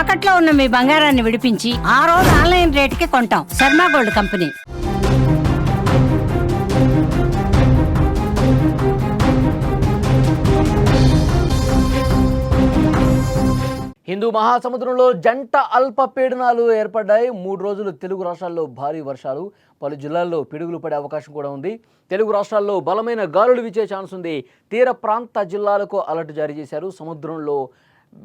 తాకట్లో ఉన్న మీ బంగారాన్ని విడిపించి ఆ రోజు ఆన్లైన్ రేటుకి కొంటాం. Sharma gold company. హిందూ మహాసముద్రంలో జంట అల్పపీడనాలు ఏర్పడ్డాయి. మూడు రోజులు తెలుగు రాష్ట్రాల్లో భారీ వర్షాలు. పలు జిల్లాల్లో పిడుగులు పడే అవకాశం కూడా ఉంది. తెలుగు రాష్ట్రాల్లో బలమైన గాలులు వీచే ఛాన్స్ ఉంది. తీర ప్రాంత జిల్లాలకు అలర్ట్ జారీ చేశారు. సముద్రంలో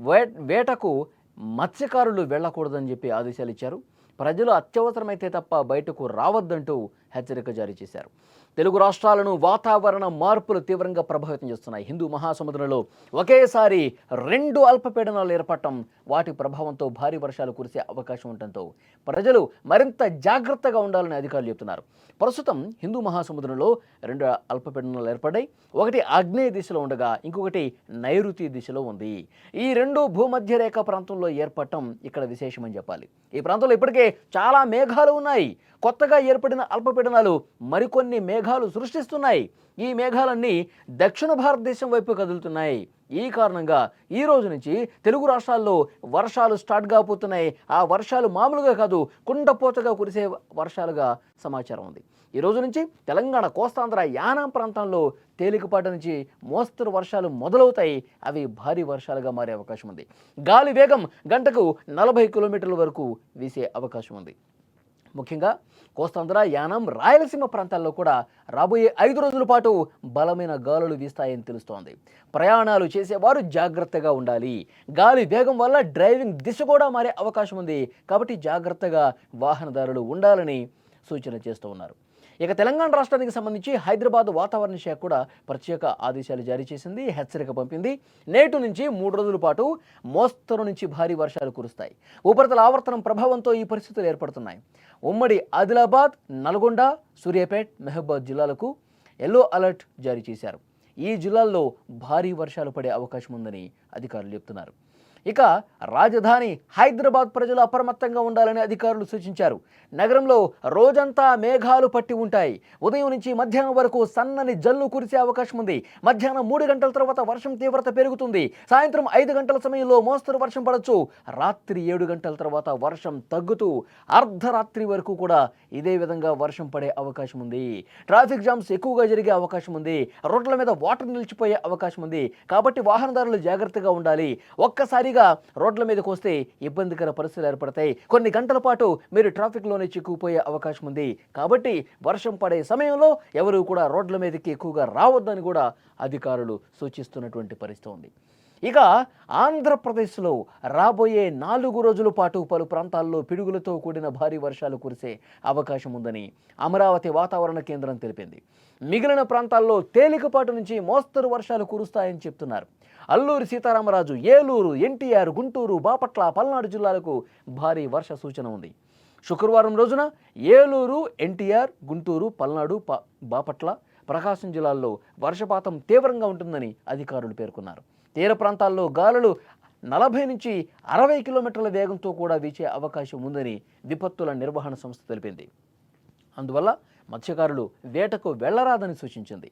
వే వేటకు మత్స్యకారులు వెళ్ళకూడదని చెప్పి ఆదేశాలు ఇచ్చారు. ప్రజలు అత్యవసరమైతే తప్ప బయటకు రావద్దంటూ హెచ్చరిక జారీ చేశారు. తెలుగు రాష్ట్రాలను వాతావరణ మార్పులు తీవ్రంగా ప్రభావితం చేస్తున్నాయి. హిందూ మహాసముద్రంలో ఒకేసారి రెండు అల్పపీడనాలు ఏర్పడటం వాటి ప్రభావంతో భారీ వర్షాలు కురిసే అవకాశం ఉండటంతో ప్రజలు మరింత జాగ్రత్తగా ఉండాలని అధికారులు చెబుతున్నారు. ప్రస్తుతం హిందూ మహాసముద్రంలో రెండు అల్పపీడనాలు ఏర్పడ్డాయి. ఒకటి ఆగ్నేయ దిశలో ఉండగా ఇంకొకటి నైరుతి దిశలో ఉంది. ఈ రెండు భూమధ్య రేఖ ప్రాంతంలో ఏర్పడటం ఇక్కడ విశేషమని చెప్పాలి. ఈ ప్రాంతంలో ఇప్పటికే చాలా మేఘాలు ఉన్నాయి. కొత్తగా ఏర్పడిన అల్పపీడనాలు మరికొన్ని మేఘాలు సృష్టిస్తున్నాయి. ఈ మేఘాలన్నీ దక్షిణ భారతదేశం వైపు కదులుతున్నాయి. ఈ కారణంగా ఈ రోజు నుంచి తెలుగు రాష్ట్రాల్లో వర్షాలు స్టార్ట్ కాబోతున్నాయి. ఆ వర్షాలు మామూలుగా కాదు కుండపోతగా కురిసే వర్షాలుగా సమాచారం ఉంది. ఈ రోజు నుంచి తెలంగాణ కోస్తాంధ్ర యానాం ప్రాంతంలో తేలికపాటి నుంచి మోస్తరు వర్షాలు మొదలవుతాయి. అవి భారీ వర్షాలుగా మారే అవకాశం ఉంది. గాలి వేగం గంటకు నలభై కిలోమీటర్ల వరకు వీసే అవకాశం ఉంది. ముఖ్యంగా కోస్తాంధ్ర యానం రాయలసీమ ప్రాంతాల్లో కూడా రాబోయే ఐదు రోజుల పాటు బలమైన గాలులు వీస్తాయని తెలుస్తోంది. ప్రయాణాలు చేసేవారు జాగ్రత్తగా ఉండాలి. గాలి వేగం వల్ల డ్రైవింగ్ దిశ కూడా మారే అవకాశం ఉంది. కాబట్టి జాగ్రత్తగా వాహనదారులు ఉండాలని సూచన చేస్తూ ఉన్నారు. ఇక తెలంగాణ రాష్ట్రానికి సంబంధించి హైదరాబాద్ వాతావరణ శాఖ కూడా ప్రత్యేక ఆదేశాలు జారీ చేసింది హెచ్చరిక పంపింది. నేటి నుంచి మూడు రోజుల పాటు మోస్తరు నుంచి భారీ వర్షాలు కురుస్తాయి. ఉపరితల ఆవర్తనం ప్రభావంతో ఈ పరిస్థితులు ఏర్పడుతున్నాయి. ఉమ్మడి ఆదిలాబాద్ నల్గొండ సూర్యాపేట్ మెహబాద్ జిల్లాలకు ఎల్లో అలర్ట్ జారీ చేశారు. ఈ జిల్లాల్లో భారీ వర్షాలు పడే అవకాశం ఉందని అధికారులు చెప్తున్నారు. ఇక రాజధాని హైదరాబాద్ ప్రజలు అప్రమత్తంగా ఉండాలని అధికారులు సూచించారు. నగరంలో రోజంతా మేఘాలు పట్టి ఉంటాయి. ఉదయం నుంచి మధ్యాహ్నం వరకు సన్నని జల్లు కురిసే అవకాశం ఉంది. మధ్యాహ్నం మూడు గంటల తర్వాత వర్షం తీవ్రత పెరుగుతుంది. సాయంత్రం ఐదు గంటల సమయంలో మోస్తరు వర్షం పడవచ్చు రాత్రి ఏడు గంటల తర్వాత వర్షం తగ్గుతూ అర్ధరాత్రి వరకు కూడా ఇదే విధంగా వర్షం పడే అవకాశం ఉంది. ట్రాఫిక్ జామ్స్ ఎక్కువగా జరిగే అవకాశం ఉంది. రోడ్ల మీద వాటర్ నిలిచిపోయే అవకాశం ఉంది. కాబట్టి వాహనదారులు జాగ్రత్తగా ఉండాలి. ఒక్కసారిగా రోడ్ల మీదకి వస్తే ఇబ్బందికర పరిస్థితులు ఏర్పడతాయి. కొన్ని గంటల పాటు మీరు ట్రాఫిక్లోనే చిక్కుపోయే అవకాశం ఉంది. కాబట్టి వర్షం పడే సమయంలో ఎవరు కూడా రోడ్ల మీదకి ఎక్కువగా రావద్దని కూడా అధికారులు సూచిస్తున్నటువంటి పరిస్థితి ఉంది. ఇక ఆంధ్రప్రదేశ్లో రాబోయే నాలుగు రోజుల పాటు పలు ప్రాంతాల్లో పిడుగులతో కూడిన భారీ వర్షాలు కురిసే అవకాశం ఉందని అమరావతి వాతావరణ కేంద్రం తెలిపింది. మిగిలిన ప్రాంతాల్లో తేలికపాటు నుంచి మోస్తరు వర్షాలు కురుస్తాయని చెప్తున్నారు. అల్లూరి సీతారామరాజు ఏలూరు ఎన్టీఆర్ గుంటూరు బాపట్ల పల్నాడు జిల్లాలకు భారీ వర్ష సూచన ఉంది. శుక్రవారం రోజున ఏలూరు ఎన్టీఆర్ గుంటూరు పల్నాడు బాపట్ల ప్రకాశం జిల్లాల్లో వర్షపాతం తీవ్రంగా ఉంటుందని అధికారులు పేర్కొన్నారు. తీర ప్రాంతాల్లో గాలులు నలభై నుంచి అరవై కిలోమీటర్ల వేగంతో కూడా వీచే అవకాశం ఉందని విపత్తుల నిర్వహణ సంస్థ తెలిపింది. అందువల్ల మత్స్యకారులు వేటకు వెళ్ళరాదని సూచించింది.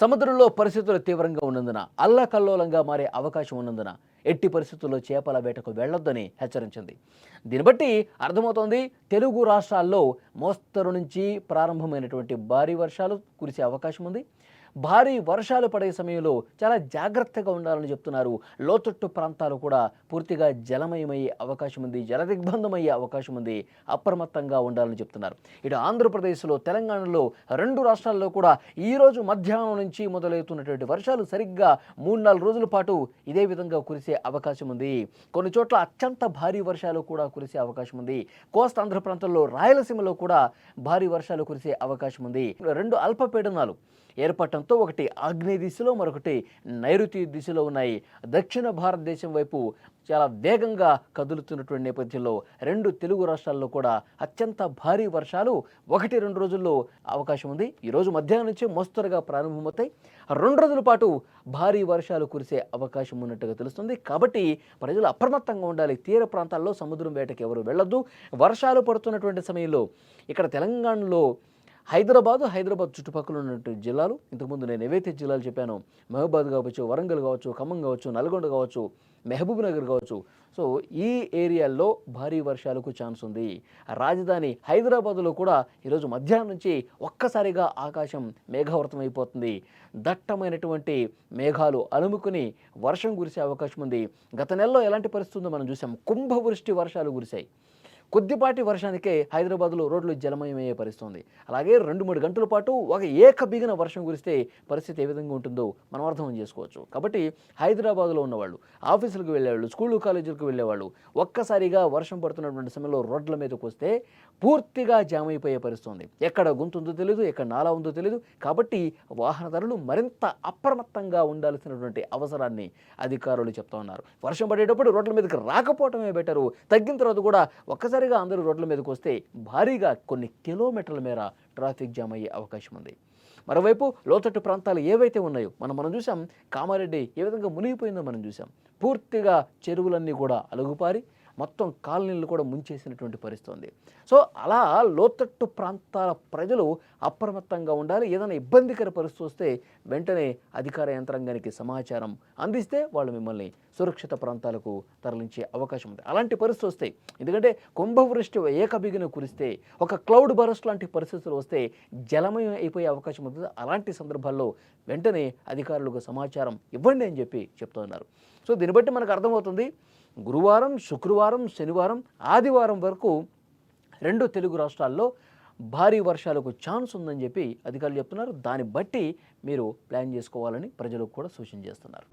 సముద్రంలో పరిస్థితులు తీవ్రంగా ఉన్నందున అల్లకల్లోలంగా మారే అవకాశం ఉన్నందున ఎట్టి పరిస్థితుల్లో చేపల వేటకు వెళ్ళొద్దని హెచ్చరించింది. దీన్ని బట్టి అర్థమవుతోంది తెలుగు రాష్ట్రాల్లో మోస్తరు నుంచి ప్రారంభమైనటువంటి భారీ వర్షాలు కురిసే అవకాశం ఉంది. భారీ వర్షాలు పడే సమయంలో చాలా జాగ్రత్తగా ఉండాలని చెప్తున్నారు. లోతట్టు ప్రాంతాలు కూడా పూర్తిగా జలమయమయ్యే అవకాశం ఉంది జలదిగ్బంధమయ్యే అవకాశం ఉంది అప్రమత్తంగా ఉండాలని చెప్తున్నారు. ఇటు ఆంధ్రప్రదేశ్లో తెలంగాణలో రెండు రాష్ట్రాల్లో కూడా ఈ రోజు మధ్యాహ్నం నుంచి మొదలవుతున్నటువంటి వర్షాలు సరిగ్గా మూడు నాలుగు రోజుల పాటు ఇదే విధంగా కురిసే అవకాశం ఉంది. కొన్ని చోట్ల అత్యంత భారీ వర్షాలు కూడా కురిసే అవకాశం ఉంది. కోస్తాంధ్ర ప్రాంతంలో రాయలసీమలో కూడా భారీ వర్షాలు కురిసే అవకాశం ఉంది. రెండు అల్పపీడనాలు ఏర్పడటంతో ఒకటి ఆగ్నేయ దిశలో మరొకటి నైరుతి దిశలో ఉన్నాయి. దక్షిణ భారతదేశం వైపు చాలా వేగంగా కదులుతున్నటువంటి నేపథ్యంలో రెండు తెలుగు రాష్ట్రాల్లో కూడా అత్యంత భారీ వర్షాలు ఒకటి రెండు రోజుల్లో అవకాశం ఉంది. ఈరోజు మధ్యాహ్నం నుంచి మోస్తరుగా ప్రారంభమవుతాయి. రెండు రోజుల పాటు భారీ వర్షాలు కురిసే అవకాశం ఉన్నట్టుగా తెలుస్తుంది. కాబట్టి ప్రజలు అప్రమత్తంగా ఉండాలి. తీర ప్రాంతాల్లో సముద్రం వేటకి ఎవరు వెళ్ళొద్దు. వర్షాలు పడుతున్నటువంటి సమయంలో ఇక్కడ తెలంగాణలో హైదరాబాద్ హైదరాబాద్ చుట్టుపక్కల ఉన్నటువంటి జిల్లాలు. ఇంతకుముందు నేను ఏవైతే జిల్లాలు చెప్పానో మహబాద్ కావచ్చు వరంగల్ కావచ్చు ఖమ్మం కావచ్చు నల్గొండ కావచ్చు మెహబూబ్ నగర్ కావచ్చు. సో ఈ ఏరియాల్లో భారీ వర్షాలకు ఛాన్స్ ఉంది. రాజధాని హైదరాబాద్లో కూడా ఈరోజు మధ్యాహ్నం నుంచి ఒక్కసారిగా ఆకాశం మేఘావృతం అయిపోతుంది. దట్టమైనటువంటి మేఘాలు అలుముకుని వర్షం కురిసే అవకాశం ఉంది. గత నెలలో ఎలాంటి పరిస్థితి ఉందో మనం చూసాం. కుంభవృష్టి వర్షాలు కురిశాయి. కొద్దిపాటి వర్షానికే హైదరాబాద్లో రోడ్లు జలమయమయ్యే పరిస్థితుంది. అలాగే రెండు మూడు గంటల పాటు ఒక ఏకబిగిన వర్షం కురిస్తే పరిస్థితి ఏ విధంగా ఉంటుందో మనం అర్థం చేసుకోవచ్చు. కాబట్టి హైదరాబాద్లో ఉన్నవాళ్ళు ఆఫీసులకు వెళ్ళేవాళ్ళు స్కూళ్ళు కాలేజీలకు వెళ్ళేవాళ్ళు ఒక్కసారిగా వర్షం పడుతున్నటువంటి సమయంలో రోడ్ల మీదకి వస్తే పూర్తిగా జామ్ అయిపోయే పరిస్థితుంది. ఎక్కడ గుంతుందో తెలియదు ఎక్కడ నాలా ఉందో తెలియదు కాబట్టి వాహనదారులు మరింత అప్రమత్తంగా ఉండాల్సినటువంటి అవసరాన్ని అధికారులు చెప్తా ఉన్నారు. వర్షం పడేటప్పుడు రోడ్ల మీదకి రాకపోవటమే బెటరు. తగ్గిన తర్వాత కూడా ఒక్కసారి ఒక్కసారిగా అందరూ రోడ్ల మీదకి వస్తే భారీగా కొన్ని కిలోమీటర్ల మేర ట్రాఫిక్ జామ్ అయ్యే అవకాశం ఉంది. మరోవైపు లోతట్టు ప్రాంతాలు ఏవైతే ఉన్నాయో మనం మనం చూసాం కామారెడ్డి ఏ విధంగా మునిగిపోయిందో మనం చూసాం పూర్తిగా చెరువులన్నీ కూడా అలుగుపారి మొత్తం కాలనీలు కూడా ముంచేసినటువంటి పరిస్థితి ఉంది. సో అలా లోతట్టు ప్రాంతాల ప్రజలు అప్రమత్తంగా ఉండాలి. ఏదైనా ఇబ్బందికర పరిస్థితి వస్తే వెంటనే అధికార యంత్రాంగానికి సమాచారం అందిస్తే వాళ్ళు మిమ్మల్ని సురక్షిత ప్రాంతాలకు తరలించే అవకాశం ఉంది. అలాంటి పరిస్థితి వస్తే ఎందుకంటే కుంభవృష్టి ఏకబిగిన కురిస్తే ఒక క్లౌడ్ బరస్ట్ లాంటి పరిస్థితులు వస్తే జలమయం అయిపోయే అవకాశం ఉంటుంది. అలాంటి సందర్భాల్లో వెంటనే అధికారులకు సమాచారం ఇవ్వండి అని చెప్పి చెప్తున్నారు. సో దీన్ని బట్టి మనకు అర్థమవుతుంది గురువారం శుక్రవారం శనివారం ఆదివారం వరకు రెండు తెలుగు రాష్ట్రాల్లో భారీ వర్షాలకు ఛాన్స్ ఉందని చెప్పి అధికారులు చెప్తున్నారు. దాన్ని బట్టి మీరు ప్లాన్ చేసుకోవాలని ప్రజలకు కూడా సూచన చేస్తున్నారు.